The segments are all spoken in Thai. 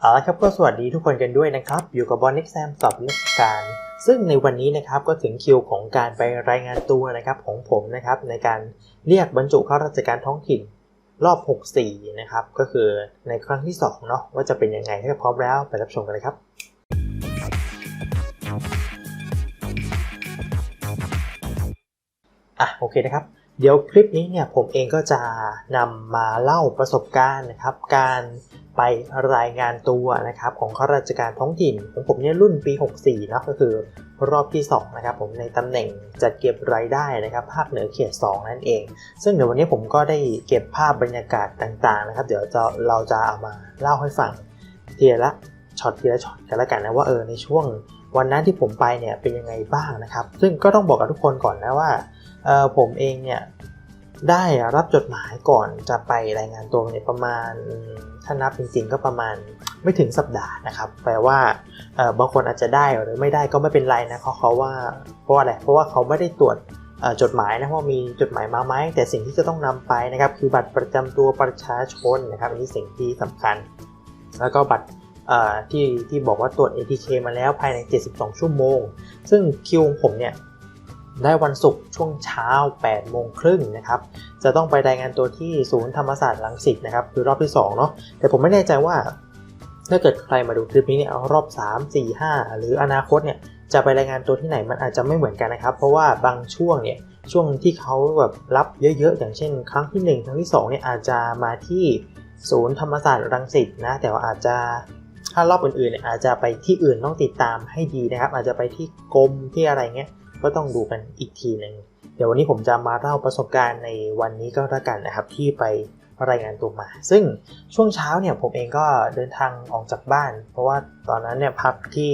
เอาละครับก็สวัสดีทุกคนกันด้วยนะครับ อยู่กับบอลเน็กแซมสอบราชการ ซึ่งในวันนี้นะครับก็ถึงคิวของการไปรายงานตัวนะครับของผมนะครับในการเรียกบรรจุเข้าราชการท้องถิ่นรอบ 64 นะครับ ก็คือในครั้งที่ 2 เนาะว่าจะเป็นยังไงถ้าพร้อมแล้วไปรับชมกันเลยครับอะโอเคนะครับ เดี๋ยวคลิปนี้เนี่ยผมเองก็จะนำมาเล่าประสบการณ์นะครับ การ ไปรายงานตัวนะครับของข้าราชการท้องถิ่นของผมเนี่ยรุ่นปี 64เนะก็คือรอบที่2นะครับผมในตำแหน่งจัดเก็บรายได้นะครับภาคเหนือเขต 2 นั่นเอง ซึ่งเดี๋ยววันนี้ผมก็ได้เก็บภาพบรรยากาศต่างๆนะครับ เดี๋ยวจะเราจะเอามาเล่าให้ฟังทีละช็อตทีละช็อตกันล้วกันนะว่าเออในช่วงวันนั้นที่ผมไปเนี่ยเป็นยังไงบ้างนะครับ ซึ่งก็ต้องบอกกับทุกคนก่อนนะว่าเออผมเองเนี่ย ได้รับจดหมายก่อนจะไปรายงานตัวเนี่ยประมาณถ้านับจริงๆก็ประมาณไม่ถึงสัปดาห์นะครับ แปลว่าบางคนอาจจะได้หรือไม่ได้ก็ไม่เป็นไรนะเขาเขาว่าเพราะอะไรเพราะว่าเขาไม่ได้ตรวจจดหมายนะว่ามีจดหมายมาไหมแต่สิ่งที่จะต้องนำไปนะครับ คือบัตรประจำตัวประชาชนนะครับอันนี้สิ่งที่สำคัญ แล้วก็บัตรที่ที่บอกว่าตรวจ ATK มาแล้วภายใน 72 ชั่วโมง ซึ่งคิวของผมเนี่ย ได้วันศุกร์ช่วงเช้า8โมงครึ่งนะครับ จะต้องไปรายงานตัวที่ศูนย์ธรรมศาสตร์ลังสิตนะครับคือรอบที่2เนาะแต่ผมไม่แน่ใจว่าถ้าเกิดใครมาดูคลิปนี้เนี่ยรอบ 3 4 5 หรืออนาคตเนี่ยจะไปรายงานตัวที่ไหนมันอาจจะไม่เหมือนกันนะครับ เพราะว่าบางช่วงเนี่ยช่วงที่เขาแบบรับเยอะๆ อย่างเช่น ครั้งที่ 1 ครั้งที่2เนี่ยอาจจะมาที่ศูนย์ธรรมศาสตร์รังสิตนะแต่ว่าอาจจะถ้ารอบอื่นๆเนี่ยอาจจะไปที่อื่นต้องติดตามให้ดีนะครับ อาจจะไปที่กรมที่อะไรเงี้ย ก็ต้องดูกันอีกทีหนึ่งเดี๋ยววันนี้ผมจะมาเล่าประสบการณ์ในวันนี้ก็แล้วกันนะครับที่ไปรายงานตัวมา ซึ่งช่วงเช้าเนี่ยผมเองก็เดินทางออกจากบ้าน เพราะว่าตอนนั้นเนี่ยพักที่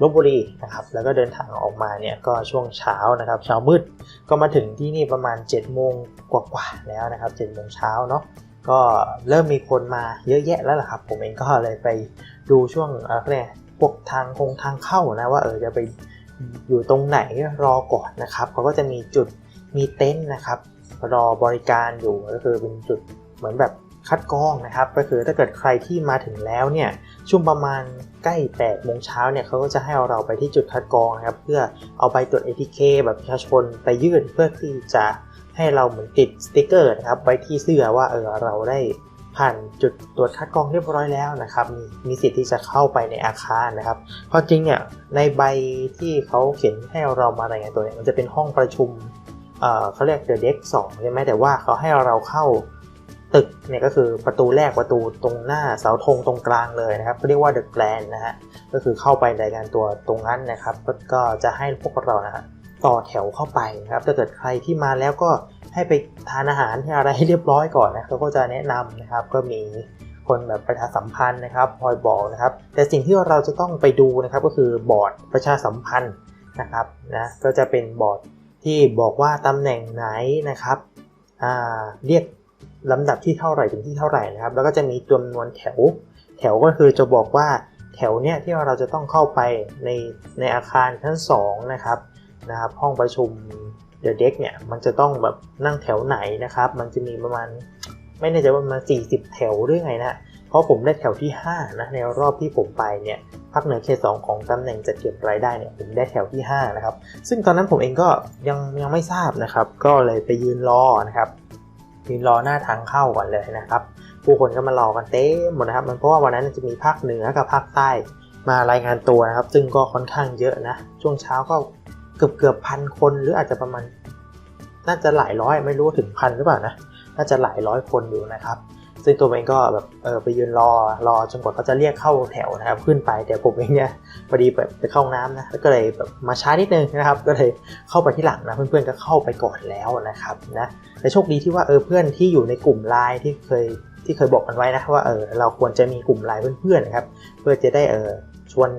ลบบุรีนะครับ แล้วก็เดินทางออกมาเนี่ยก็ช่วงเช้านะครับ เช้ามืดก็มาถึงที่นี่ประมาณ7จ็ดโมงกว่าๆแล้วนะครับ7จ็ดโมงเช้าเนาะก็เริ่มมีคนมาเยอะแยะแล้วล่ะครับ ผมเองก็เลยไปดูช่วงอะไรพวกทางคงทางเข้านะว่าเออจะไป อยู่ตรงไหนรอก่อนนะครับเขาก็จะมีจุดมีเต็นท์นะครับ รอบริการอยู่ก็คือเป็นจุดเหมือนแบบคัดกรองนะครับ ก็คือถ้าเกิดใครที่มาถึงแล้วเนี่ยช่วงประมาณใกล้8โมงเช้าเนี่ยเขาก็จะให้เราไปที่จุดคัดกรองนะครับ เพื่อเอาใบตรวจ ATK แบบประชาชนไปยื่นเพื่อที่จะให้เราเหมือนติดสติกเกอร์นะครับไว้ที่เสื้อว่าเออเราได้ ผ่านจุดตรวจคัดกรองเรียบร้อยแล้วนะครับ มีมีสิทธิ์ที่จะเข้าไปในอาคารนะครับเพราะจริงเนี่ยในใบที่เขาเขียนให้เรามารายงานตัวเนี่ยมันจะเป็นห้องประชุมเอ่อเขาเรียก The Deck 2ใช่ไหมแต่ว่าเขาให้เราเข้าตึกเนี่ยก็คือประตูแรกประตูตรงหน้าเสาธงตรงกลางเลยนะครับเขาเรียกว่า The Grand นะฮะก็คือเข้าไปรายงานตัวตรงนั้นนะครับก็ก็จะให้พวกเรานะฮะต่อแถวเข้าไปนะครับถ้าเกิดใครที่มาแล้วก็ ให้ไปทานอาหารที่อะไรให้เรียบร้อยก่อนนะเขาก็จะแนะนำนะครับก็มีคนแบบประชาสัมพันธ์นะครับคอยบอกนะครับ แต่สิ่งที่เราจะต้องไปดูนะครับก็คือบอร์ดประชาสัมพันธ์นะครับนะก็จะเป็นบอร์ดที่บอกว่าตำแหน่งไหนนะครับเรียกลำดับที่เท่าไหร่ถึงที่เท่าไหร่นะครับ แล้วก็จะมีจำนวนแถว แถวก็คือจะบอกว่าแถวเนี้ยที่เราจะต้องเข้าไปในในอาคารชั้น2นะครับนะครับห้องประชุม เดอะเด็กเนี่ยมันจะต้องแบบนั่งแถวไหนนะครับ มันจะมีประมาณไม่แน่ใจว่ามัน40 แถวหรือไงนะ เพราะผมได้แถวที่ 5 นะ ในรอบที่ผมไปเนี่ยภาคเหนือเขตสองของตำแหน่งจัดเก็บรายได้เนี่ยผมได้แถวที่ 5 นะครับ ซึ่งตอนนั้นผมเองก็ยังยังไม่ทราบนะครับ ก็เลยไปยืนรอนะครับ ยืนรอหน้าทางเข้าก่อนเลยนะครับ ผู้คนก็มารอกันเต็มหมดนะครับ มันเพราะว่าวันนั้นจะมีภาคเหนือกับภาคใต้มารายงานตัวนะครับ ซึ่งก็ค่อนข้างเยอะนะ ช่วงเช้าก็ เกือบเกือบพันคนหรืออาจจะประมาณ น่าจะหลายร้อยไม่รู้ถึงพันหรือเปล่านะน่าจะหลายร้อยคนอยู่นะครับ ซึ่งตัวเองก็แบบเออไปยืนรอรอจนกว่าเขาจะเรียกเข้าแถวนะครับ ขึ้นไปแต่ผมเองเนี่ยพอดีแบบไปเข้าห้องน้ำนะก็เลยแบบมาช้านิดนึงนะครับ ก็เลยเข้าไปที่หลังนะเพื่อนๆก็เข้าไปก่อนแล้วนะครับนะแต่โชคดีที่ว่าเออเพื่อนที่อยู่ในกลุ่มไลน์ที่เคย ที่เคยบอกกันไว้นะว่าเออเราควรจะมีกลุ่มไลน์เพื่อนๆนะครับ เพื่อจะได้เออชวน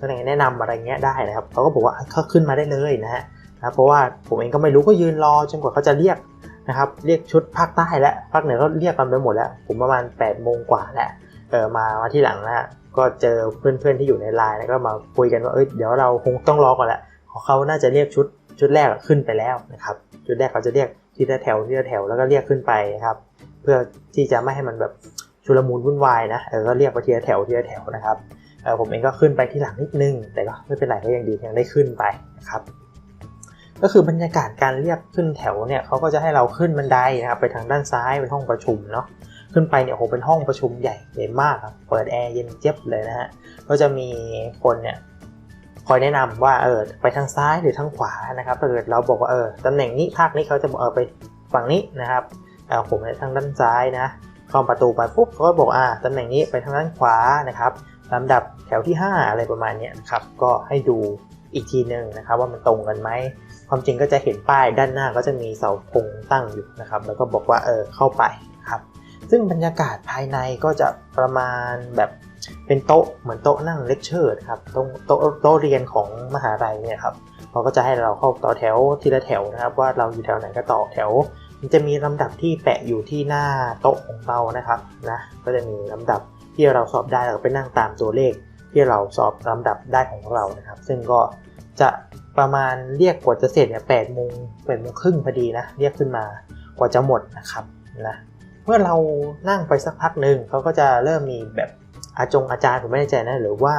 อะไรแนะนำอะไรเงี้ยได้นะครับเขาก็บอกว่าเขาขึ้นมาได้เลยนะฮะนะเพราะว่าผมเองก็ไม่รู้ก็ยืนรอจนกว่าเขาจะเรียกนะครับ เรียกชุดภาคใต้และภาคเหนือก็เรียกกันไปหมดแล้ว ผมประมาณ8ปดโมงกว่าแหละเออมามาที่หลังนะก็เจอเพื่อนๆที่อยู่ในไลน์แล้วก็มาคุยกันว่าเอ้ยเดี๋ยวเราคงต้องรอก่อนแหละของเขาน่าจะเรียกชุดชุดแรกขึ้นไปแล้วนะครับ ชุดแรกเขาจะเรียกทีละแถวทีละแถวแล้วก็เรียกขึ้นไปนะครับ เพื่อที่จะไม่ให้มันแบบชุลมุนวุ่นวายนะเออก็เรียกไปทีละแถวทีละแถวนะครับเออผมเองก็ขึ้นไปที่หลังนิดนึง แต่ก็ไม่เป็นไรก็ยังดียังได้ขึ้นไปนะครับ ก็คือบรรยากาศการเรียกขึ้นแถวเนี่ยเขาก็จะให้เราขึ้นบันไดนะครับไปทางด้านซ้ายเป็นห้องประชุมเนาะขึ้นไปเนี่ยโหเป็นห้องประชุมใหญ่ใหญ่มากครับเปิดแอร์เย็นเจี๊ยบเลยนะฮะก็จะมีคนเนี่ยคอยแนะนำว่าเออไปทางซ้ายหรือทางขวานะครับถ้าเกิดเราบอกว่าเออตำแหน่งนี้ภาคนี้เขาจะบอกเออไปฝั่งนี้นะครับ เออผมไปทางด้านซ้ายนะเข้าประตูไปปุ๊บเขาก็บอกอ่าตำแหน่งนี้ไปทางด้านขวานะครับลำดับแถวที่ 5 อะไรประมาณนี้นะครับก็ให้ดูอีกทีหนึ่งนะครับว่ามันตรงกันไหมความจริงก็จะเห็นป้ายด้านหน้าก็จะมีเสาธงตั้งอยู่นะครับ แล้วก็บอกว่าเออเข้าไปครับ ซึ่งบรรยากาศภายในก็จะประมาณแบบเป็นโต๊ะเหมือนโต๊ะนั่งเลคเชอร์ครับโต๊ะโต๊ะโต๊ะเรียนของมหาลัยเนี่ยครับเขาก็จะให้เราเข้าต่อแถวทีละแถวนะครับ ว่าเราอยู่แถวไหนก็ต่อแถว มันจะมีลำดับที่แปะอยู่ที่หน้าโต๊ะของเรานะครับนะก็จะมีลำดับที่เราสอบได้เราไปนั่งตามตัวเลข ที่เราสอบลำดับได้ของเรานะครับ ซึ่งก็จะประมาณเรียกกว่าจะเสร็จเนี่ยแปดโมงแปดโมงครึ่งพอดีนะเรียกขึ้นมากว่าจะหมดนะครับนะเมื่อเรานั่งไปสักพักหนึ่งเขาก็จะเริ่มมีแบบอาจงอาจารย์ผมไม่แน่ใจนะหรือว่า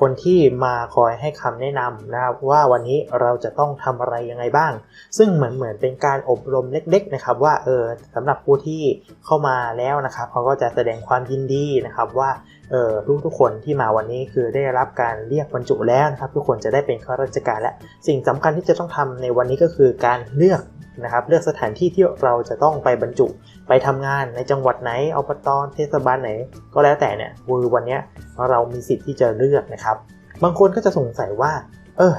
คนที่มาคอยให้คำแนะนำนะครับว่าวันนี้เราจะต้องทำอะไรยังไงบ้าง ซึ่งเหมือนเหมือนเป็นการอบรมเล็ก ๆ นะครับ ว่าเออสำหรับผู้ที่เข้ามาแล้วนะครับเขาก็จะแสดงความยินดีนะครับว่าเออทุกทุกคนที่มาวันนี้คือได้รับการเรียกบรรจุแล้วนะครับ ทุกคนจะได้เป็นข้าราชการและสิ่งสำคัญที่จะต้องทำในวันนี้ก็คือการเลือก นะครับเลือกสถานที่ที่เราจะต้องไปบรรจุไปทำงานในจังหวัดไหนอบตเทศบาลไหน ก็แล้วแต่เนี่ยคือวันนี้เรามีสิทธิ์ที่จะเลือกนะครับ บางคนก็จะสงสัยว่า เออ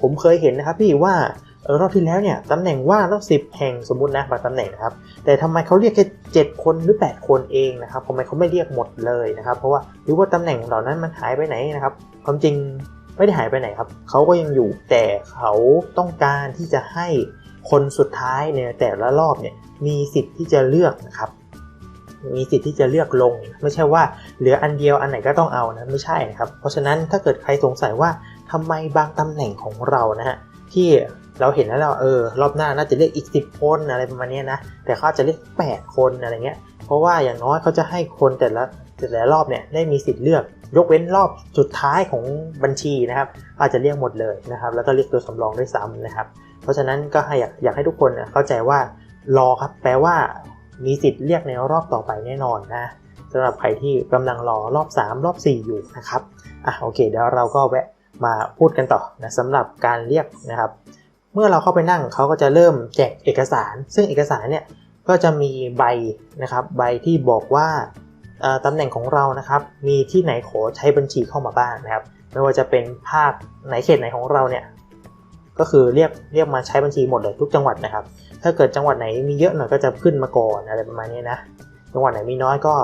ผมเคยเห็นนะครับพี่ว่าเออรอบที่แล้วเนี่ยตำแหน่งว่างรอบสิบแห่งสมมตินะบางตำแหน่งนะครับ แต่ทำไมเขาเรียกแค่เจ็ดคนหรือ 8 คนเองนะครับทำไมเขาไม่เรียกหมดเลยนะครับ เพราะว่าหรือว่าตำแหน่งเหล่านั้นมันหายไปไหนนะครับ ความจริงไม่ได้หายไปไหนครับเขาก็ยังอยู่แต่เขาต้องการที่จะให้ คนสุดท้ายในแต่ละรอบเนี่ยมีสิทธิ์ที่จะเลือกนะครับ มีสิทธิ์ที่จะเลือกลง ไม่ใช่ว่าเหลืออันเดียวอันไหนก็ต้องเอานะไม่ใช่นะครับ เพราะฉะนั้นถ้าเกิดใครสงสัยว่าทำไมบางตำแหน่งของเรานะฮะที่เราเห็นแล้วเราเออรอบหน้าน่าจะเรียกอีก 10 คนอะไรประมาณนี้นะแต่เขาจะเรียก 8 คนอะไรเงี้ยเพราะว่าอย่างน้อยเขาจะให้คนแต่ละแต่ละรอบเนี่ยได้มีสิทธิ์เลือก ยกเว้นรอบสุดท้ายของบัญชีนะครับ อาจจะเรียกหมดเลยนะครับ แล้วก็เรียกตัวสำรองด้วยซ้ำนะครับ เพราะฉะนั้นก็อยากอยากให้ทุกคนเข้าใจว่ารอครับแปลว่ามีสิทธิ์เรียกในรอบต่อไปแน่นอนนะสำหรับใครที่กำลังรอรอบ 3 รอบ 4 อยู่นะครับอะโอเคเดี๋ยวเราก็แวะมาพูดกันต่อนะสำหรับการเรียกนะครับ เมื่อเราเข้าไปนั่งเขาก็จะเริ่มแจกเอกสาร ซึ่งเอกสารเนี่ยก็จะมีใบนะครับใบที่บอกว่าตำแหน่งของเรานะครับมีที่ไหนขอใช้บัญชีเข้ามาบ้างนะครับ ไม่ว่าจะเป็นภาคไหนเขตไหนของเราเนี่ย ก็คือเรียกเรียกมาใช้บัญชีหมดเลยทุกจังหวัดนะครับ ถ้าเกิดจังหวัดไหนมีเยอะหน่อยก็จะขึ้นมาก่อนอะไรประมาณนี้นะ จังหวัดไหนมีน้อยก็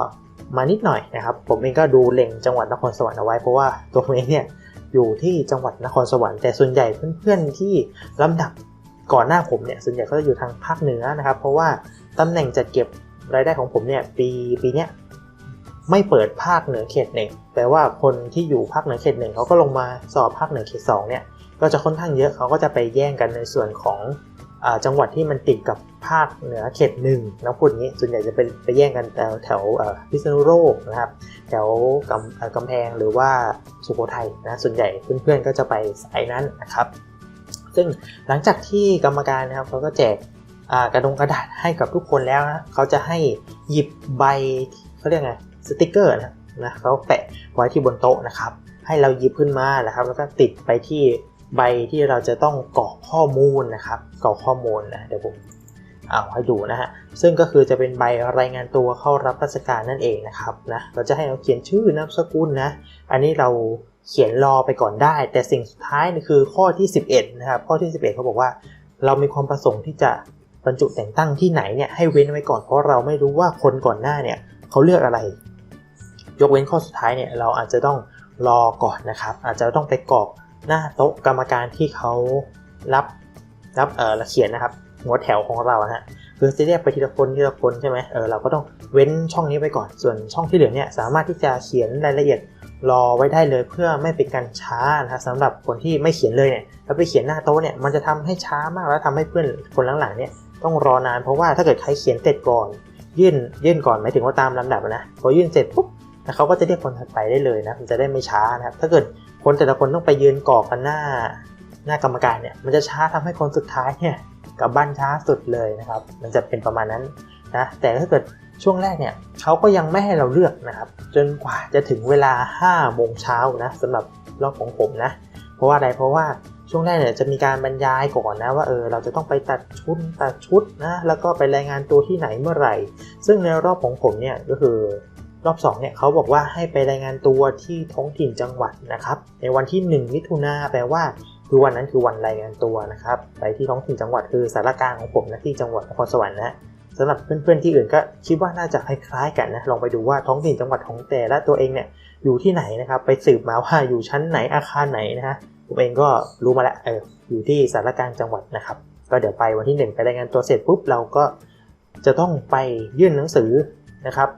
มานิดหน่อยนะครับ ผมเองก็ดูเล็งจังหวัดนครสวรรค์เอาไว้เพราะว่าตัวผมเองเนี่ยอยู่ที่จังหวัดนครสวรรค์แต่ส่วนใหญ่เพื่อนๆที่ลำดับก่อนหน้าผมเนี่ยส่วนใหญ่ก็จะอยู่ทางภาคเหนือนะครับ เพราะว่าตำแหน่งจัดเก็บรายได้ของผมเนี่ยปีปีเนี้ยไม่เปิดภาคเหนือเขตหนึ่งแปลว่าคนที่อยู่ภาคเหนือเขตหนึ่งเขาก็ลงมาสอบภาคเหนือเขตสองเนี่ย ก็จะค่อนข้างเยอะเขาก็จะไปแย่งกันในส่วนของอจังหวัดที่มันติดกับภาคเหนือเขตหนึ่งนะพูดงี้ส่วนใหญ่จะเป็นไปแย่งกันแถวแถวพิษณุโลกนะครับ แถวกำกำแพงหรือว่าสุโขทัยนะส่วนใหญ่เพื่อนๆก็จะไปสายนั้นนะครับ ซึ่งหลังจากที่กรรมการนะครับเขาก็แจกกระดงกระดาษให้กับทุกคนแล้วนะเขาจะให้หยิบใบเขาเรียกไงสติกเกอร์นะนะเขาแปะไว้ที่บนโต๊ะนะครับ ให้เราหยิบขึ้นมานะครับ แล้วก็ติดไปที่ ใบที่เราจะต้องกรอกข้อมูลนะครับกรอกข้อมูลนะเดี๋ยวผมเอาให้ดูนะฮะซึ่งก็คือจะเป็นใบรายงานตัวเข้ารับราชการนั่นเองนะครับนะเราจะให้เราเขียนชื่อนามสกุลนะอันนี้เราเขียนรอไปก่อนได้ แต่สิ่งสุดท้ายนี่คือข้อที่ 11นะครับข้อที่ 11เขาบอกว่า เรามีความประสงค์ที่จะบรรจุแต่งตั้งที่ไหนเนี่ยให้เว้นไว้ก่อนเพราะเราไม่รู้ว่าคนก่อนหน้าเนี่ยเขาเลือกอะไร ยกเว้นข้อสุดท้ายเนี่ยเราอาจจะต้องรอก่อนนะครับ อาจจะต้องไปกรอก หน้าโต๊ะกรรมการที่เขารับรับเออเขียนนะครับหัวแถวของเราฮะคือจะเรียกไปทีละคนทีละคนใช่ไหมเออเราก็ต้องเว้นช่องนี้ไปก่อน ส่วนช่องที่เหลือเนี่ยสามารถที่จะเขียนรายละเอียดรอไว้ได้เลยเพื่อไม่เป็นการช้านะครับสำหรับคนที่ไม่เขียนเลยเนี่ยแล้วไปเขียนหน้าโต๊ะเนี่ยมันจะทำให้ช้ามากแล้วทำให้เพื่อนคนหลังๆเนี่ยต้องรอนานเพราะว่าถ้าเกิดใครเขียนเสร็จก่อน ยื่นยื่นก่อนหมายถึงว่าตามลำดับอะนะพอยื่นเสร็จปุ๊บเขาก็จะเรียกคนถัดไปได้เลยนะมันจะได้ไม่ช้านะครับถ้าเกิด คนแต่ละคนต้องไปยืนกรอกกันหน้าหน้ากรรมการเนี่ยมันจะช้าทำให้คนสุดท้ายเนี่ยกลับบ้านช้าสุดเลยนะครับ มันจะเป็นประมาณนั้นนะแต่ถ้าเกิดช่วงแรกเนี่ยเขาก็ยังไม่ให้เราเลือกนะครับ จนกว่าจะถึงเวลา5โมงเช้านะสำหรับรอบของผมนะ เพราะว่าอะไรเพราะว่าช่วงแรกเนี่ยจะมีการบรรยายก่อนนะว่าเออเราจะต้องไปตัดชุดตัดชุดนะแล้วก็ไปรายงานตัวที่ไหนเมื่อไหร่ ซึ่งในรอบของผมเนี่ยก็คือ รอบ2เนี่ยเขาบอกว่าให้ไปรายงานตัวที่ท้องถิ่นจังหวัดนะครับ ในวันที่ 1 มิถุนาแปลว่า คือวันนั้นคือวันรายงานตัวนะครับ ไปที่ท้องถิ่นจังหวัดคือสารกลางของผมนะที่จังหวัดนครสวรรค์นะสำหรับเพื่อนๆที่อื่นก็คิดว่าน่าจะคล้ายๆกันนะลองไปดูว่าท้องถิ่นจังหวัดของแต่ละตัวเองเนี่ยอยู่ที่ไหนนะครับ ไปสืบมาว่าอยู่ชั้นไหนอาคารไหนนะฮะผมเองก็รู้มาแล้วเอออยู่ที่สารกลางจังหวัดนะครับ ก็เดี๋ยวไปวันที่หนึ่งไปรายงานตัวเสร็จปุ๊บเราก็จะต้องไปยื่นหนังสือนะครับ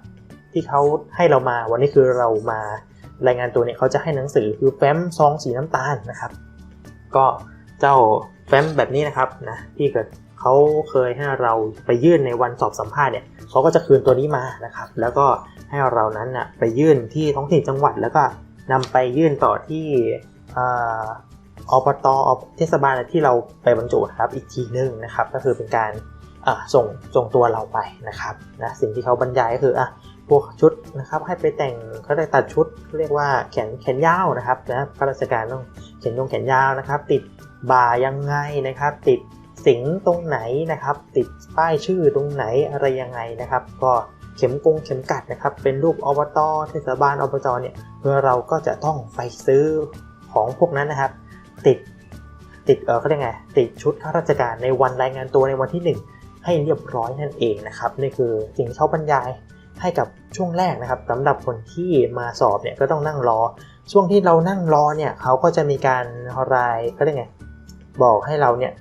ที่เขาให้เรามาวันนี้คือเรามารายงานตัวเนี่ยเขาจะให้หนังสือคือแฟ้มซองสีน้ำตาลนะครับ ก็เจ้าแฟ้มแบบนี้นะครับนะที่เกิดเขาเคยให้เราไปยื่นในวันสอบสัมภาษณ์เนี่ยเขาก็จะคืนตัวนี้มานะครับ แล้วก็ให้เรานั้นนะไปยื่นที่ท้องถิ่นจังหวัด แล้วก็นำไปยื่นต่อที่ออบตอบเทศบาลที่เราไปบรรจุนะครับอีกทีนึงนะครับ ก็คือเป็นการส่งส่งตัวเราไปนะครับนะสิ่งที่เขาบรรยายก็คืออะ พวกชุดนะครับให้ไปแต่งเขาได้ตัดชุดเรียกว่าแขนแขนยาวนะครับนะข้าราชการต้องเขียนยงแขนยาวนะครับ ติดบ่ายังไงนะครับ ติดสิงตรงไหนนะครับ ติดป้ายชื่อตรงไหนอะไรยังไงนะครับ ก็เข็มกงเข็มกัดนะครับ เป็นรูปอบตเทศบาลอบจเนี่ยเพื่อเราก็จะต้องไปซื้อของพวกนั้นนะครับ ติดติดเออเขาเรียกไงติดชุดข้าราชการในวันรายงานตัวในวันที่หนึ่งให้เรียบร้อยนั่นเองนะครับนี่คือสิ่งที่เขาบรรยายให้กับ ช่วงแรกนะครับสำหรับคนที่มาสอบเนี่ยก็ต้องนั่งรอ ช่วงที่เรานั่งรอเนี่ยเขาก็จะมีการรายเขาเรียกไงบอกให้เราเนี่ย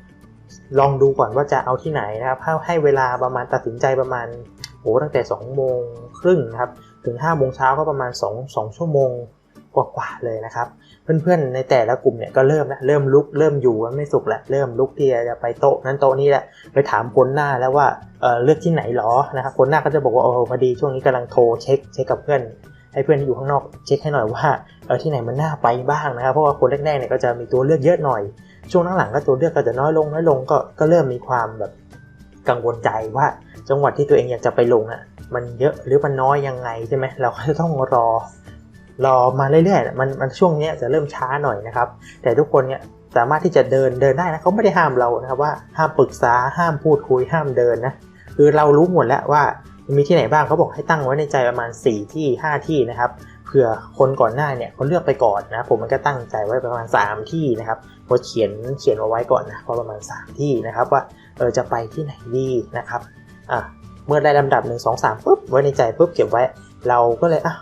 ลองดูก่อนว่าจะเอาที่ไหนนะครับให้ให้เวลาประมาณตัดสินใจประมาณโอ้ตั้งแต่2โมงครึ่งนะครับถึง5โมงเช้าก็ประมาณ 2 2 ชั่วโมงกว่าๆเลยนะครับ เพื่อนๆในแต่ละกลุ่มเนี่ยก็เริ่มแล้วเริ่มลุกเริ่มอยู่กันไม่สุขแล้วเริ่มลุกที่จะไปโต๊ะนั้นโต๊ะนี้แหละไปถามคนหน้าแล้วว่าเออเลือกที่ไหนหรอนะครับคนหน้าก็จะบอกว่าโอ้พอดีช่วงนี้กำลังโทรเช็คเช็คกับเพื่อนให้เพื่อนที่อยู่ข้างนอกเช็คให้หน่อยว่าเออที่ไหนมันน่าไปบ้างนะครับเพราะว่าคนแรกๆเนี่ยก็จะมีตัวเลือกเยอะหน่อย ช่วงหลังๆก็ตัวเลือกก็จะน้อยลงน้อยลงก็ก็เริ่มมีความแบบกังวลใจว่าจังหวัดที่ตัวเองอยากจะไปลงอะมันเยอะหรือมันน้อยยังไงใช่ไหมเราก็จะต้องรอ รอมาเรื่อยๆมันมันช่วงนี้จะเริ่มช้าหน่อยนะครับ แต่ทุกคนเนี่ยสามารถที่จะเดินเดินได้นะเขาไม่ได้ห้ามเรานะครับว่าห้ามปรึกษาห้ามพูดคุยห้ามเดินนะคือเรารู้หมดแล้วว่ามีที่ไหนบ้างเขาบอกให้ตั้งไว้ในใจประมาณ 4 ที่ 5 ที่นะครับเผื่อคนก่อนหน้าเนี่ยเขาเลือกไปก่อนนะผมมันก็ตั้งใจไว้ประมาณ 3 ที่นะครับพอเขียนเขียนเอาไว้ก่อนนะพอประมาณ 3 ที่นะครับว่าเออจะไปที่ไหนดีนะครับอะเมื่อได้ลำดับ 1 2 3ปุ๊บไว้ในใจปุ๊บเก็บไว้ เราก็เลยอะ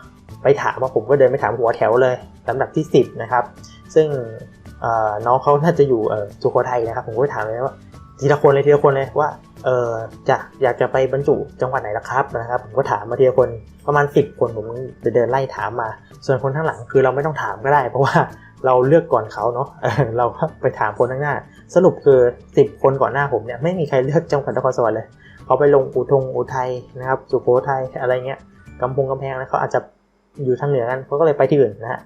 ไปถามว่าผมก็เดินไปถามหัวแถวเลยลำดับที่ 10 นะครับ ซึ่งน้องเขาน่าจะอยู่สุโขทัยนะครับ ผมก็ไปถามเลยว่าทีละคนเลยทีละคนเลยว่าเออจะอยากจะไปบรรจุจังหวัดไหนละครับนะครับ ผมก็ถามมาทีละคนประมาณ 10 คนผมจะเดินไล่ถามมา ส่วนคนข้างหลังคือเราไม่ต้องถามก็ได้ เพราะว่าเราเลือกก่อนเขาเนาะเเราก็ไปถามคนข้างหน้า สรุปคือ 10 คนก่อนหน้าผมเนี่ยไม่มีใครเลือกจังหวัดนครสวรรค์เลยเขาไปลงอุทงอุทัยนะครับ สุโขทัยอะไรเงี้ยกำพงกำแพงแล้วเขาอาจจะ อยู่ทางเหนือกันเขาก็เลยไปที่อื่นนะฮะ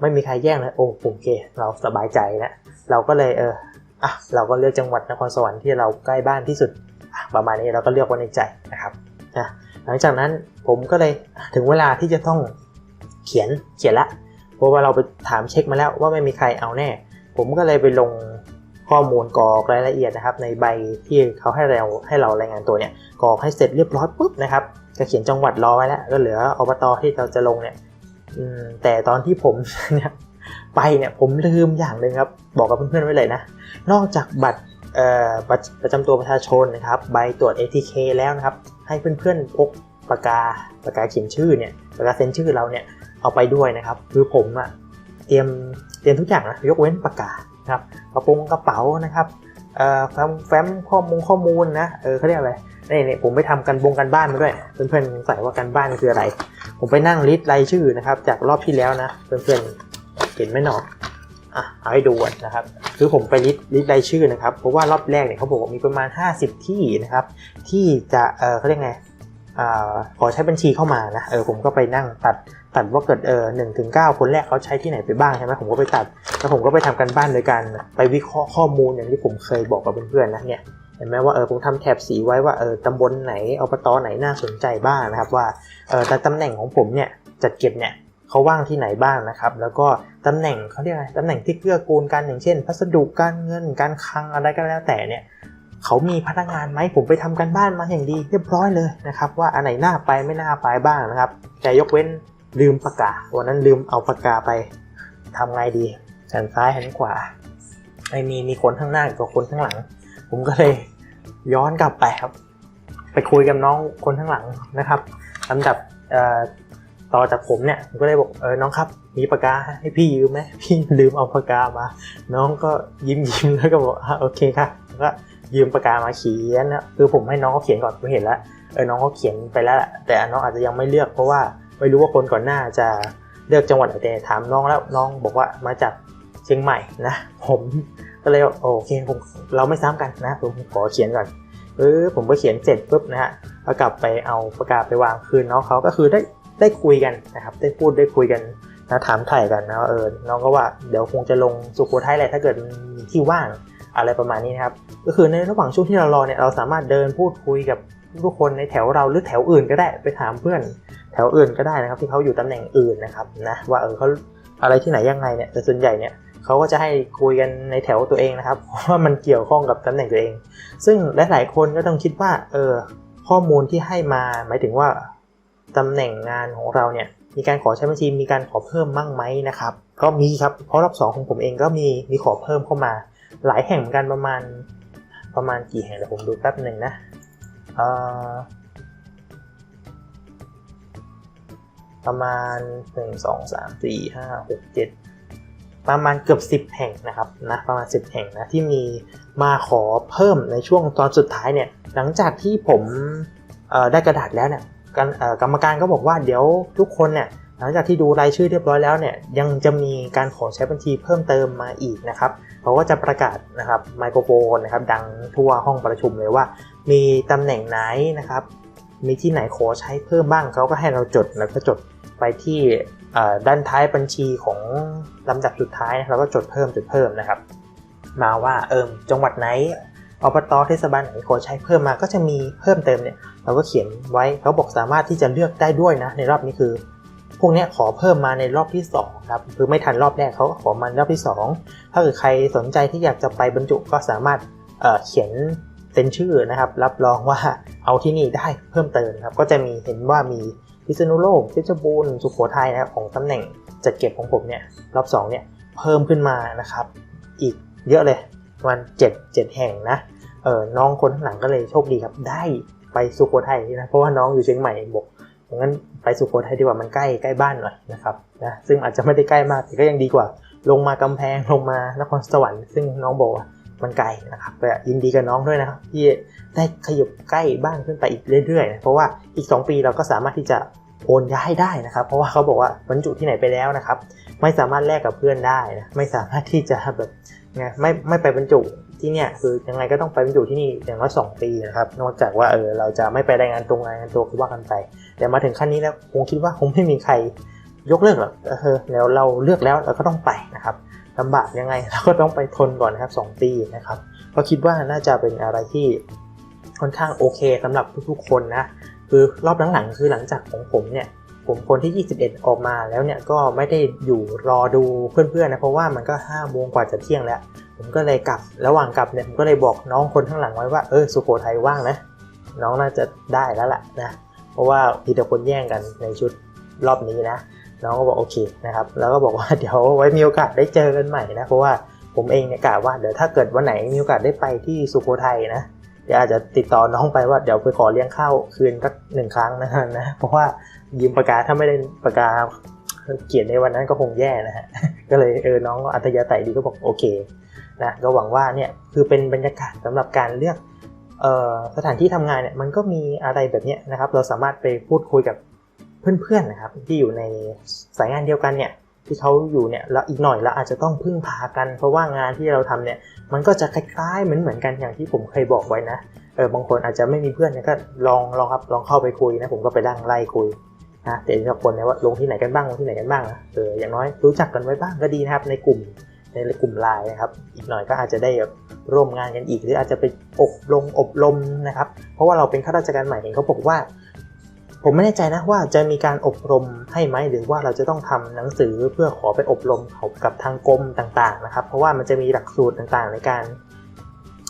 ไม่มีใครแย่งเลยโอ้โอเค เราสบายใจแล้วเราก็เลยเอออะเราก็เลือกจังหวัดนครสวรรค์ที่เราใกล้บ้านที่สุดประมาณนี้เราก็เลือกไว้ในใจนะครับนะหลังจากนั้นผมก็เลยถึงเวลาที่จะต้องเขียนเขียนละเพราะว่าเราไปถามเช็คมาแล้วว่าไม่มีใครเอาแน่ ผมก็เลยไปลง ข้อมูลกรอกรายละเอียดนะครับ ในใบที่เขาให้เราให้เรารายงานตัวเนี่ยกรอกให้เสร็จเรียบร้อยปุ๊บนะครับจะเขียนจังหวัดรอไว้แล้วก็เหลืออบตที่เราจะลงเนี่ยแต่ตอนที่ผมเนี่ยไปเนี่ยผมลืมอย่างหนึ่งครับ บอกกับเพื่อนๆไว้เลยนะ นอกจากบัตรบัตรประจำตัวประชาชนนะครับ ใบตรวจ ATK แล้วนะครับ ให้เพื่อนๆพกปากกาปากกาเขียนชื่อเนี่ยปากกาเซ็นชื่อเราเนี่ยเอาไปด้วยนะครับ คือผมอะเตรียมเตรียมทุกอย่างนะยกเว้นปากกา ครับกระโปรงกระเป๋านะครับเอ่อแฟ้มข้อมูลข้อมูลนะเออเขาเรียกอะไรนี่นี่ผมไปทำกันบงกันบ้านมาด้วย เพื่อนๆสงสัยว่ากันบ้านคืออะไร ผมไปนั่งลิสต์รายชื่อนะครับ จากรอบที่แล้วนะเพื่อนๆเห็นไหมหนออะเอาให้ดูนะครับ คือผมไปลิสต์ลิสต์รายชื่อนะครับเพราะว่ารอบแรกเนี่ยเขาบอกว่ามีประมาณ 50 ที่นะครับ ที่จะเออเขาเรียกไง ขอใช้บัญชีเข้ามานะเออผมก็ไปนั่งตัดตัดว่าเกิดเออหนึ่งถึงเก้าคนแรกเขาใช้ที่ไหนไปบ้างใช่ไหมผมก็ไปตัดแล้วผมก็ไปทำกันบ้านโดยการไปวิเคราะห์ข้อมูลอย่างที่ผมเคยบอกกับเพื่อนๆนะเนี่ยเห็นไหมว่าเออผมทำแถบสีไว้ว่าเออตำบลไหนอบตไหนน่าสนใจบ้างนะครับว่าเออแต่ตำแหน่งของผมเนี่ยจัดเก็บเนี่ยเขาว่างที่ไหนบ้างนะครับ แล้วก็ตำแหน่งเขาเรียกอะไรตำแหน่งที่เกื้อกูลกันอย่างเช่น พัสดุการเงินการคลังอะไรก็แล้วแต่เนี่ย เขามีพนักงานไหมผมไปทำกันบ้านมาอย่างดีเรียบร้อยเลยนะครับว่าอันไหนน่าไปไม่น่าไปบ้างนะครับแต่ยกเว้นลืมปากกาวันนั้นลืมเอาปากกาไปทำไงดีหันซ้ายหันขวาไม่มีมีคนข้างหน้ากับคนข้างหลัง ผมก็เลยย้อนกลับไปครับ ไปคุยกับน้องคนข้างหลังนะครับลำดับต่อจากผมเนี่ยผมก็เลยบอกเออน้องครับ มีปากกาให้พี่ยืมไหมพี่ลืมเอาปากกามา น้องก็ยิ้มยิ้มแล้วก็บอกโอเคค่ะก็ ยืมปากกามาเขียนนะคือผมให้น้องเขาเขียนก่อนผมเห็นแล้วเออน้องเขาเขียนไปแล้ว แต่น้องอาจจะยังไม่เลือกเพราะว่าไม่รู้ว่าคนก่อนหน้าจะเลือกจังหวัดไหนแต่ถามน้องแล้วน้องบอกว่ามาจากเชียงใหม่นะผมก็เลยโอเคผมเราไม่ซ้ำกันนะผมขอเขียนก่อนเออผมก็เขียนเสร็จปุ๊บนะฮะก็กลับไปเอาปากกาศไปวางคืนน้องเขาก็คือได้ได้คุยกันนะครับได้พูดได้คุยกันนะถามถ่ายกันนะเออน้องก็ว่าเดี๋ยวคงจะลงสุโขทัยแหละถ้าเกิดมีที่ว่าง อะไรประมาณนี้นะครับ ก็คือในระหว่างช่วงที่เรารอเนี่ยเราสามารถเดินพูดคุยกับทุกคนในแถวเราหรือแถวอื่นก็ได้ไปถามเพื่อน แถวอื่นก็ได้นะครับ ที่เขาอยู่ตำแหน่งอื่นนะครับนะว่าเออเขาอะไรที่ไหนยังไงเนี่ยแต่ส่วนใหญ่เนี่ยเขาก็จะให้คุยกันในแถวตัวเองนะครับเพราะว่ามันเกี่ยวข้องกับตำแหน่งตัวเอง ซึ่งหลายๆคนก็ต้องคิดว่าเออข้อมูลที่ให้มาหมายถึงว่าตำแหน่งงานของเราเนี่ยมีการขอใช้บัญชีมีการขอเพิ่มมั่งไหมนะครับ ก็มีครับเพราะรอบสองของผมเองก็มีมีขอเพิ่มเข้ามา หลายแห่งเหมือนกันประมาณประมาณกี่แห่งเดี๋ยวผมดูแป๊บหนึ่งนะประมาณ 1 2 3 4 5 6 7 ประมาณเกือบ 10 แห่งนะครับนะประมาณ 10 แห่งนะที่มีมาขอเพิ่มในช่วงตอนสุดท้ายเนี่ยหลังจากที่ผมได้กระดาษแล้วเนี่ยกรรมการก็บอกว่าเดี๋ยวทุกคนเนี่ย หลังจากที่ดูรายชื่อเรียบร้อยแล้วเนี่ยยังจะมีการขอใช้บัญชีเพิ่มเติมมาอีกนะครับเขาก็จะประกาศนะครับไมโครโฟนนะครับดังทั่วห้องประชุมเลยว่า มีตำแหน่งไหนนะครับ มีที่ไหนขอใช้เพิ่มบ้างเขาก็ให้เราจดแล้วก็จดไปที่ด้านท้ายบัญชีของลำดับสุดท้ายเราก็จดเพิ่มจดเพิ่มนะครับ มาว่าเอิมจังหวัดไหนอบตเทศบาลไหนขอใช้เพิ่มมาก็จะมีเพิ่มเติมเนี่ยเราก็เขียนไว้เขาบอกสามารถที่จะเลือกได้ด้วยนะในรอบนี้คือ พวกนี้ขอเพิ่มมาในรอบที่2ครับคือไม่ทันรอบแรกเขาก็ขอมารอบที่ 2 ถ้าเกิดใครสนใจที่อยากจะไปบรรจุก็สามารถเเขียนเซ็นชื่อนะครับ รับรองว่าเอาที่นี่ได้เพิ่มเติมครับ ก็จะมีเห็นว่ามีพิษณุโลกเพชรบูรณ์สุโขทัยนะครับของตำแหน่งจัดเก็บของผมเนี่ยรอบ2เนี่ยเพิ่มขึ้นมานะครับ อีกเยอะเลยวันเจ็ดเจ็ดแห่งนะเออน้องคนข้างหลังก็เลยโชคดีครับได้ไปสุโขทัยนะเพราะว่าน้องอยู่เชียงใหม่บอก งั้นไปสุโขทัยดีกว่ามันใกล้ใกล้บ้านหน่อยนะครับนะซึ่งอาจจะไม่ได้ใกล้มากแต่ก็ยังดีกว่า ลงมากำแพงลงมานครสวรรค์ซึ่งน้องบอกว่ามันไกลนะครับก็ยินดีกับน้องด้วยนะครับที่ได้ขยับใกล้บ้านขึ้นไปอีกเรื่อยๆนะเพราะว่าอีก 2 ปีเราก็สามารถที่จะโอนย้ายได้นะครับ เพราะว่าเขาบอกว่าบรรจุที่ไหนไปแล้วนะครับ ไม่สามารถแลกกับเพื่อนได้นะไม่สามารถที่จะแบบไงไม่ไม่ไปบรรจุ ที่เนี่ยคือยังไงก็ต้องไปบรรจุที่นี่อย่างน้อยสองปีนะครับ นอกจากว่าเออเราจะไม่ไปรายงานตรงรายงานตัวคือว่ากันไป แต่มาถึงขั้นนี้แล้วคงคิดว่าคงไม่มีใครยกเลิกหรอกเออแล้วเราเลือกแล้วเราก็ต้องไปนะครับลำบากยังไงเราก็ต้องไปทนก่อนนะครับ 2 ปีนะครับก็คิดว่าน่าจะเป็นอะไรที่ค่อนข้างโอเคสำหรับทุกๆคนนะคือรอบหลังๆคือหลังจากของผมเนี่ยผมคนที่ 21 ออกมาแล้วเนี่ยก็ไม่ได้อยู่รอดูเพื่อนๆนะเพราะว่ามันก็5โมงกว่าจะเที่ยงแล้ว ผมก็เลยกลับ ระหว่างกลับเนี่ยผมก็เลยบอกน้องคนข้างหลังไว้ว่า เออสุโขทัยว่างนะ น้องน่าจะได้แล้วล่ะนะ เพราะว่ามีแต่คนแย่งกันในชุดรอบนี้นะ น้องก็บอกโอเคนะครับ แล้วก็บอกว่าเดี๋ยวไว้มีโอกาสได้เจอกันใหม่นะ เพราะว่าผมเองเนี่ยกะว่าเดี๋ยวถ้าเกิดวันไหนมีโอกาสได้ไปที่สุโขทัยนะ เดี๋ยวอาจจะติดต่อน้องไปว่าเดี๋ยวไปขอเลี้ยงข้าวคืนสักหนึ่งครั้งนะนะ เพราะว่ายืมปากกาถ้าไม่ได้ปากกาเขียนในวันนั้นก็คงแย่นะฮะ ก็เลยเออน้องอัธยาศัยดีก็บอกโอเค นะก็หวังว่าเนี่ยคือเป็นบรรยากาศสำหรับการเลือกสถานที่ทำงานเนี่ยมันก็มีอะไรแบบนี้นะครับ เราสามารถไปพูดคุยกับเพื่อนๆนะครับ ที่อยู่ในสายงานเดียวกันเนี่ยที่เขาอยู่เนี่ยแล้วอีกหน่อยเราอาจจะต้องพึ่งพากัน เพราะว่างานที่เราทำเนี่ยมันก็จะคล้ายๆเหมือนเหมือนกันอย่างที่ผมเคยบอกไว้นะเออบางคนอาจจะไม่มีเพื่อนเนี่ยก็ลองลองครับลองเข้าไปคุยนะผมก็ไปดังไล่คุยนะแต่ละคนเนี่ยว่าลงที่ไหนกันบ้างลงที่ไหนกันบ้างนะเอออย่างน้อยรู้จักกันไว้บ้างก็ดีนะครับในกลุ่ม ในกลุ่มไลน์นะครับ อีกหน่อยก็อาจจะได้บร่วมงานกันอีก หรืออาจจะไปอบรมอบรมนะครับ เพราะว่าเราเป็นข้าราชการใหม่เองเขาบอกว่า ผมไม่แน่ใจนะว่าจะมีการอบรมให้ไหมหรือว่าเราจะต้องทำหนังสือเพื่อขอไปอบรมกับทางกรมต่างๆนะครับ เพราะว่ามันจะมีหลักสูตรต่างๆ ในการ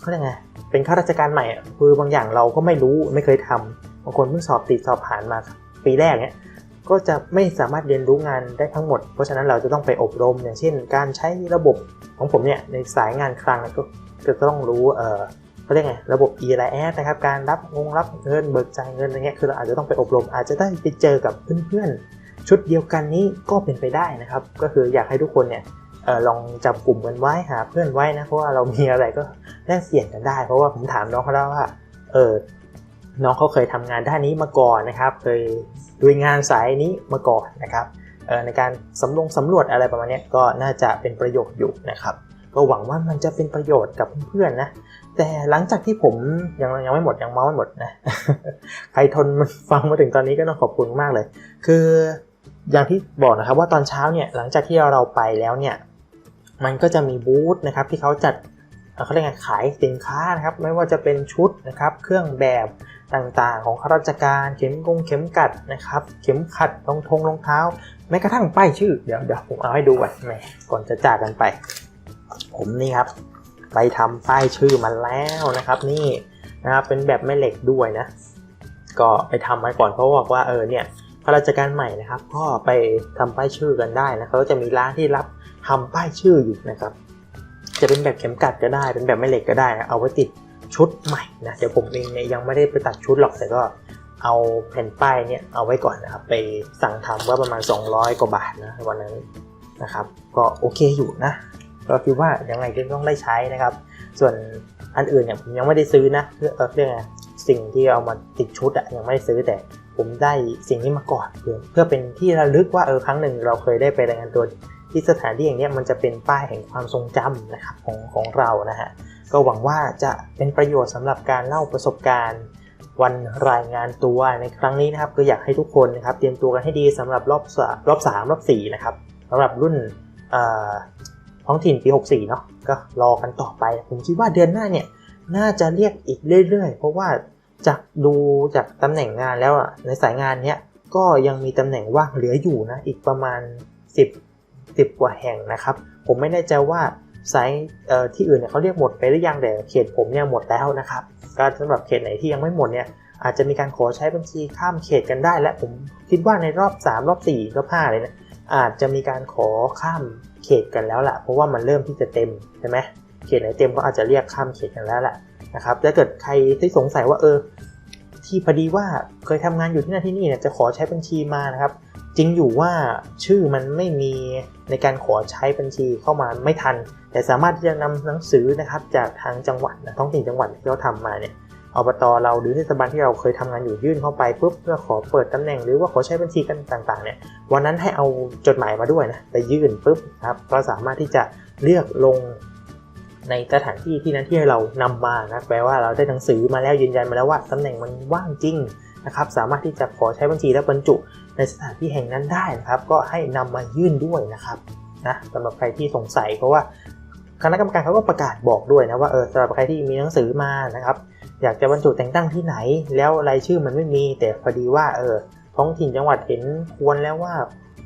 เขาเรียกไงเป็นข้าราชการใหม่คือบางอย่างเราก็ไม่รู้ไม่เคยทำบางคนเพิ่งสอบติดสอบผ่านมาปีแรกเนี่ย ก็จะไม่สามารถเรียนรู้งานได้ทั้งหมด เพราะฉะนั้นเราจะต้องไปอบรม อย่างเช่น การใช้ระบบของผมเนี่ยในสายงานคลังก็ก็ต้องรู้เออเขาเรียกไงระบบ e l a s นะครับการรับงงรับเงินเบิกจ่ายเงินอะไรเงี้ยคือเราอาจจะต้องไปอบรม อาจจะได้ไปเจอกับเพื่อนๆ ชุดเดียวกันนี้ก็เป็นไปได้นะครับ ก็คืออยากให้ทุกคนเนี่ยออลองจับกลุ่มกันไว้หาเพื่อนไว้นะเพราะว่าเรามีอะไรก็แลกเปลี่ยนกันได้ เพราะว่าผมถามน้องเขาแล้วว่าเออ น้องเขาเคยทำงานด้านนี้มาก่อนนะครับ เคยดูงานสายนี้มาก่อนนะครับในการสำรวจสำรวจอะไรประมาณนี้ก็น่าจะเป็นประโยชน์อยู่นะครับ ก็หวังว่ามันจะเป็นประโยชน์กับเพื่อนๆนะ แต่หลังจากที่ผมยังยังไม่หมดยังเมาไม่หมดนะใครทนมันฟังมาถึงตอนนี้ก็ต้องขอบคุณมากเลย คืออย่างที่บอกนะครับว่าตอนเช้าเนี่ยหลังจากที่เราไปแล้วเนี่ยมันก็จะมีบูธนะครับที่เขาจัด เขาเรียกไงขายสินค้านะครับไม่ว่าจะเป็นชุดนะครับเครื่องแบบต่างๆ ของข้าราชการเข็มกงเข็มกัดนะครับ เข็มขัดรองทงรองเท้าแม้กระทั่งป้ายชื่อเดี๋ยวเดี๋ยวผมเอาให้ดูก่อนแหมก่อนจะจากกันไป ผมนี่ครับ ไปทำป้ายชื่อมาแล้วนะครับ นี่นะครับเป็นแบบแม่เหล็กด้วยนะ ก็ไปทำมาก่อนเพราะบอกว่าเออเนี่ยข้าราชการใหม่นะครับ ก็ไปทำป้ายชื่อกันได้นะเขาก็จะมีร้านที่รับทำป้ายชื่ออยู่นะครับ จะเป็นแบบเข็มกัดก็ได้ เป็นแบบแม่เหล็กก็ได้นะเอาไว้ติดชุดใหม่นะเดี๋ยวผมเองเนี่ยยังไม่ได้ไปตัดชุดหรอกแต่ก็เอาแผ่นป้ายเนี่ยเอาไว้ก่อนนะครับไปสั่งทำว่าประมาณ 200 กว่าบาทนะวันนั้นนะครับก็โอเคอยู่นะก็คิดว่ายังไงก็ต้องได้ใช้นะครับ ส่วนอันอื่นเนี่ยผมยังไม่ได้ซื้อนะเพื่อเออเรื่องไงสิ่งที่เอามาติดชุดอะยังไม่ได้ซื้อแต่ผมได้สิ่งนี้มาก่อนเพื่อเพื่อเป็นที่ระลึกว่าเออครั้งหนึ่งเราเคยได้ไปรายงานตัว ที่สถานที่อย่างนี้มันจะเป็นป้ายแห่งความทรงจำนะครับของของเรานะฮะก็หวังว่าจะเป็นประโยชน์สำหรับการเล่าประสบการณ์ วันรายงานตัวในครั้งนี้นะครับก็อยากให้ทุกคนนะครับเตรียมตัวกันให้ดีสำหรับรอบสามรอบสามรอบสี่นะครับสำหรับรุ่นท้องถิ่นปี 64 เนาะก็รอกันต่อไป ผมคิดว่าเดือนหน้าเนี่ยน่าจะเรียกอีกเรื่อยๆ เพราะว่าจากดูจากตำแหน่งงานแล้วอะในสายงานเนี้ยก็ยังมีตำแหน่งว่างเหลืออยู่นะอีกประมาณ 10 10 กว่าแห่งนะครับ ผมไม่แน่ใจว่าสายเอ่อที่อื่นเนี่ยเขาเรียกหมดไปหรือยังแต่เขตผมเนี่ยหมดแล้วนะครับก็สำหรับเขตไหนที่ยังไม่หมดเนี่ยอาจจะมีการขอใช้บัญชีข้ามเขตกันได้ และผมคิดว่าในรอบ 3 รอบ 4 รอบ5เลยนะอาจจะมีการขอข้ามเขตกันแล้วละเพราะว่ามันเริ่มที่จะเต็มใช่ไหมเขตไหนเต็มก็อาจจะเรียกข้ามเขตกันแล้วแหละนะครับถ้าเกิดใครที่สงสัยว่าเออที่พอดีว่าเคยทำงานอยู่ที่นั่นที่นี่เนี่ยจะขอใช้บัญชีมานะครับ จริงอยู่ว่าชื่อมันไม่มีในการขอใช้บัญชีเข้ามาไม่ทัน แต่สามารถที่จะนำหนังสือนะครับจากทางจังหวัดนะท้องถิ่นจังหวัดที่เขาทำมาเนี่ยอบตเราหรือเทศบาลที่เราเคยทำงานอยู่ยื่นเข้าไปปุ๊บเพื่อขอเปิดตำแหน่งหรือว่าขอใช้บัญชีกันต่างๆเนี่ยวันนั้นให้เอาจดหมายมาด้วยนะไปยื่นปุ๊บครับก็สามารถที่จะเลือกลงในสถานที่ที่นั้นที่เรานำมานะแปลว่าเราได้หนังสือมาแล้วยืนยันมาแล้วว่าตำแหน่งมันว่างจริง นะครับสามารถที่จะขอใช้บัญชีและบรรจุในสถานที่แห่งนั้นได้นะครับ ก็ให้นำมายื่นด้วยนะครับนะสำหรับใครที่สงสัยเพราะว่าคณะกรรมการเขาก็ประกาศบอกด้วยนะว่าเออสำหรับใครที่มีหนังสือมานะครับ อยากจะบรรจุแต่งตั้งที่ไหน แล้วรายชื่อมันไม่มี แต่พอดีว่าเออท้องถิ่นจังหวัดเห็นควรแล้วว่า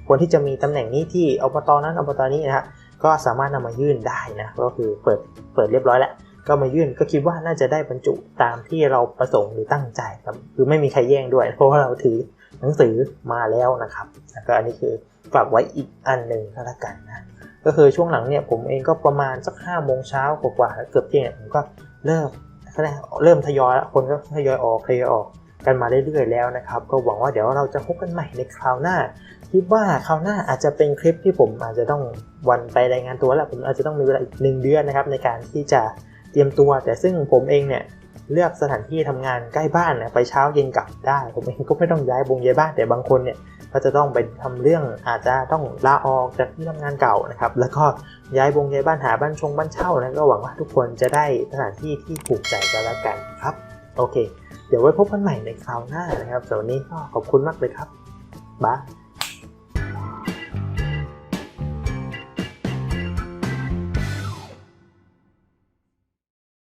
ควรที่จะมีตำแหน่งนี้ที่อบตนั้นอบตนี้นะฮะก็สามารถนำมายื่นได้นะก็คือเปิดเปิดเรียบร้อยแล้ว ก็มายื่นก็คิดว่าน่าจะได้บรรจุตามที่เราประสงค์หรือตั้งใจครับคือไม่มีใครแย่งด้วย เพราะว่าเราถือหนังสือมาแล้วนะครับก็อันนี้คือฝากไว้อีกอันหนึ่งก็แล้วกันนะก็คือช่วงหลังเนี่ยผมเองก็ประมาณสักห้าโมงเช้ากว่าๆเกือบเที่ยงผมก็เริ่มก็ได้เริ่มทยอยแล้วคนก็ทยอยออกทยอยออกกันมาเรื่อยๆแล้วนะครับ ก็หวังว่าเดี๋ยวเราจะพบกันใหม่ในคราวหน้าคิดว่าคราวหน้าอาจจะเป็นคลิปที่ผมอาจจะต้องวันไปรายงานตัวแล้วผมอาจจะต้องมีเวลาอีกหนึ่งเดือนนะครับในการที่จะ เตรียมตัวแต่ซึ่งผมเองเนี่ยเลือกสถานที่ทำงานใกล้บ้านนะไปเช้าเย็นกลับได้ ผมเองก็ไม่ต้องย้ายบงย้ายบ้านแต่บางคนเนี่ยก็จะต้องไปทำเรื่องอาจจะต้องลาออกจากที่ทำงานเก่านะครับแล้วก็ย้ายบงย้ายบ้านหาบ้านชงบ้านเช่านะก็หวังว่าทุกคนจะได้สถานที่ที่ถูกใจกันแล้วกันครับโอเค เดี๋ยวไว้พบกันใหม่ในคราวหน้านะครับสำหรับวันนี้ก็ขอบคุณมากเลยครับบ๊าย